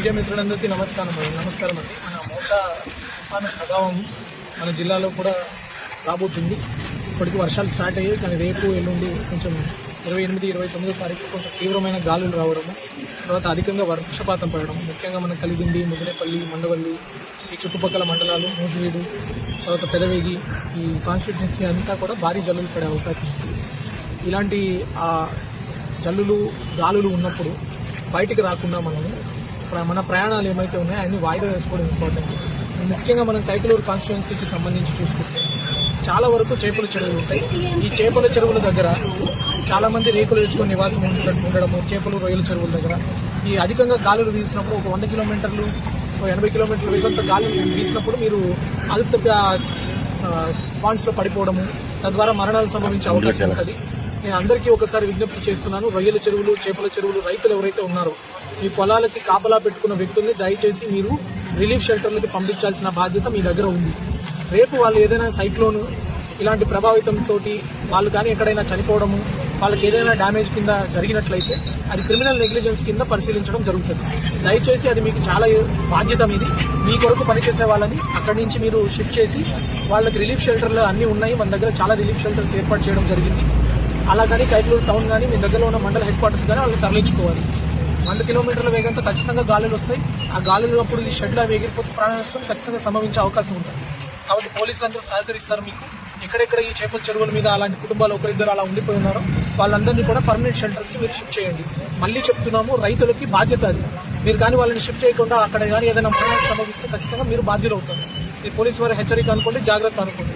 Media మిత్రులందరికీ నమస్కారం అండి. నమస్కారం అండి. మన మోటా తుఫాను ప్రభావం మన జిల్లాలో కూడా రాబోతుంది. ఇప్పటికి వర్షాలు స్టార్ట్ అయ్యాయి కానీ రేపు ఎల్లుండి కొంచెం ఇరవై ఎనిమిది ఇరవై తొమ్మిదో తారీఖు కొంచెం తీవ్రమైన గాలులు రావడము తర్వాత అధికంగా వర్షపాతం పడడం ముఖ్యంగా మన కలిగిండి ముదినేపల్లి మండవల్లి ఈ చుట్టుపక్కల మండలాలు మూసివీడు తర్వాత పెదవేగి ఈ కాన్స్టిట్యున్సీ అంతా కూడా భారీ జల్లులు పడే అవకాశం ఉంది. ఇలాంటి ఆ జల్లులు గాలులు ఉన్నప్పుడు బయటికి రాకుండా మనము మన ప్రయాణాలు ఏమైతే ఉన్నాయో అన్ని వాయిదా వేసుకోవడం ఇంపార్టెంట్ ముఖ్యంగా మనం కైకలూరు కాన్స్టిట్యున్సీకి సంబంధించి చూసుకుంటే చాలా వరకు చేపల చెరువులు ఉంటాయి. ఈ చేపల చెరువుల దగ్గర చాలా మంది రేకులు వేసుకొని నివాసం ఉండ- ఉండడము చేపలు రొయ్యల చెరువుల దగ్గర. ఈ అధికంగా గాలులు వీసినప్పుడు ఒక వంద కిలోమీటర్లు ఒక ఎనభై కిలోమీటర్ల వేగంతో గాలులు వీసినప్పుడు మీరు అదుపు పాయింట్స్లో పడిపోవడము తద్వారా మరణాలు సంభవించే అవకాశం ఉంటుంది. నేను అందరికీ ఒకసారి విజ్ఞప్తి చేస్తున్నాను. రొయ్యల చెరువులు చేపల చెరువులు రైతులు ఎవరైతే ఉన్నారో మీ పొలాలకి కాపలా పెట్టుకున్న వ్యక్తుల్ని దయచేసి మీరు రిలీఫ్ షెల్టర్లకి పంపించాల్సిన బాధ్యత మీ దగ్గర ఉంది. రేపు వాళ్ళు ఏదైనా సైక్లోన్ ఇలాంటి ప్రభావితంతో వాళ్ళు కానీ ఎక్కడైనా చనిపోవడము వాళ్ళకి ఏదైనా డ్యామేజ్ కింద జరిగినట్లయితే అది క్రిమినల్ నెగ్లిజెన్స్ కింద పరిశీలించడం జరుగుతుంది. దయచేసి అది మీకు చాలా బాధ్యత మీది. మీ కొరకు పనిచేసే వాళ్ళని అక్కడి నుంచి మీరు షిఫ్ట్ చేసి వాళ్ళకి రిలీఫ్ షెల్టర్లు అన్నీ ఉన్నాయి. మన దగ్గర చాలా రిలీఫ్ షెల్టర్స్ ఏర్పాటు చేయడం జరిగింది. అలా కానీ కైదూరు టౌన్ కానీ మీ దగ్గరలో ఉన్న మండల హెడ్ క్వార్టర్స్ కానీ వాళ్ళని తరలించుకోవాలి. వంద కిలోమీటర్ల వేగంతో ఖచ్చితంగా గాలులు వస్తాయి. ఆ గాలులు అప్పుడు ఈ షెడ్లో అవి ఎగిరిపోతే ప్రాణ నష్టం ఖచ్చితంగా సంభవించే అవకాశం ఉంటుంది. కాబట్టి పోలీసులు అందరూ సహకరిస్తారు మీకు. ఎక్కడెక్కడ ఈ చేపల చెరువుల మీద అలాంటి కుటుంబాలు ఒకరిద్దరు అలా ఉండిపోయి ఉన్నారో వాళ్ళందరినీ కూడా పర్మనెంట్ షెల్టర్స్కి మీరు షిఫ్ట్ చేయండి. మళ్ళీ చెప్తున్నాము రైతులకి బాధ్యత అది. మీరు కానీ వాళ్ళని షిఫ్ట్ చేయకుండా అక్కడ కానీ ఏదైనా మరణం సంభవిస్తే ఖచ్చితంగా మీరు బాధ్యులు అవుతారు మీరు పోలీసు వారి హెచ్చరిక అనుకోండి జాగ్రత్త అనుకోండి.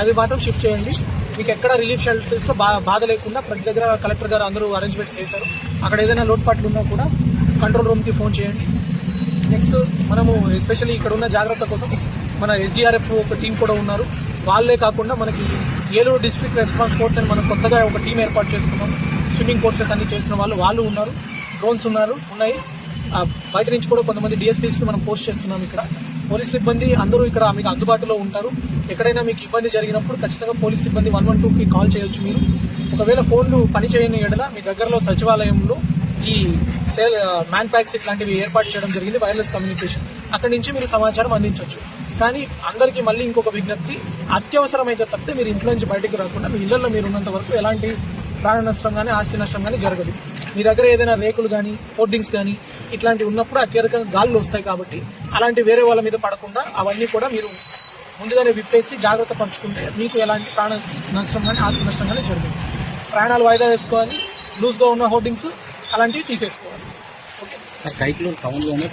అది మాత్రం షిఫ్ట్ చేయండి. మీకు ఎక్కడ రిలీఫ్ షెల్టర్స్లో బా బాధ లేకుండా ప్రతి దగ్గర కలెక్టర్ గారు అందరూ అరేంజ్మెంట్స్ చేశారు. అక్కడ ఏదైనా లోటుపాట్లు ఉన్నా కూడా కంట్రోల్ రూమ్కి ఫోన్ చేయండి. నెక్స్ట్ మనము ఎస్పెషల్లీ ఇక్కడ ఉన్న జాగ్రత్త కోసం మన ఎస్డిఆర్ఎఫ్ ఒక టీం కూడా ఉన్నారు. వాళ్ళే కాకుండా మనకి ఏలూరు డిస్ట్రిక్ట్ రెస్పాన్స్ ఫోర్స్ అని మనం కొత్తగా ఒక టీం ఏర్పాటు చేసుకున్నాం. స్విమ్మింగ్ కోర్సెస్ అన్ని చేసిన వాళ్ళు వాళ్ళు ఉన్నారు. డ్రోన్స్ ఉన్నారు ఉన్నాయి. బయట నుంచి కూడా కొంతమంది డిఎస్పీస్ మనం పోస్ట్ చేస్తున్నాం ఇక్కడ. పోలీస్ సిబ్బంది అందరూ ఇక్కడ మీకు అందుబాటులో ఉంటారు. ఎక్కడైనా మీకు ఇబ్బంది జరిగినప్పుడు ఖచ్చితంగా పోలీస్ సిబ్బంది వన్ వన్ టూకి కాల్ చేయొచ్చు మీరు. ఒకవేళ ఫోన్లు పనిచేయని ఎడల మీ దగ్గరలో సచివాలయంలో ఈ సేల్ మ్యాన్ ప్యాక్స్ ఇట్లాంటివి ఏర్పాటు చేయడం జరిగింది వైర్లెస్ కమ్యూనికేషన్. అక్కడి నుంచి మీరు సమాచారం అందించవచ్చు కానీ అందరికీ మళ్ళీ ఇంకొక విజ్ఞప్తి అత్యవసరమైతే తప్పితే మీరు ఇంట్లో నుంచి బయటకు రాకుండా మీ ఇళ్ళలో మీరు ఉన్నంత వరకు ఎలాంటి ప్రాణ నష్టం కానీ ఆస్తి నష్టం కానీ జరగదు. మీ దగ్గర ఏదైనా రేకులు కానీ హోర్డింగ్స్ కానీ ఇట్లాంటివి ఉన్నప్పుడు అత్యధికంగా గాలులు వస్తాయి కాబట్టి అలాంటి వేరే వాళ్ళ మీద పడకుండా అవన్నీ కూడా మీరు ముందుగానే విప్పేసి జాగ్రత్త పంచుకుంటే మీకు ఎలాంటి ప్రాణ నష్టం కానీ ఆస్తి నష్టం కానీ జరుగుతుంది ప్రాణాలు వాయిదా వేసుకోవాలి లూజ్గా ఉన్న హోర్డింగ్స్ అలాంటివి తీసేసుకోవాలి. సార్ కైకలూరు టౌన్లోనే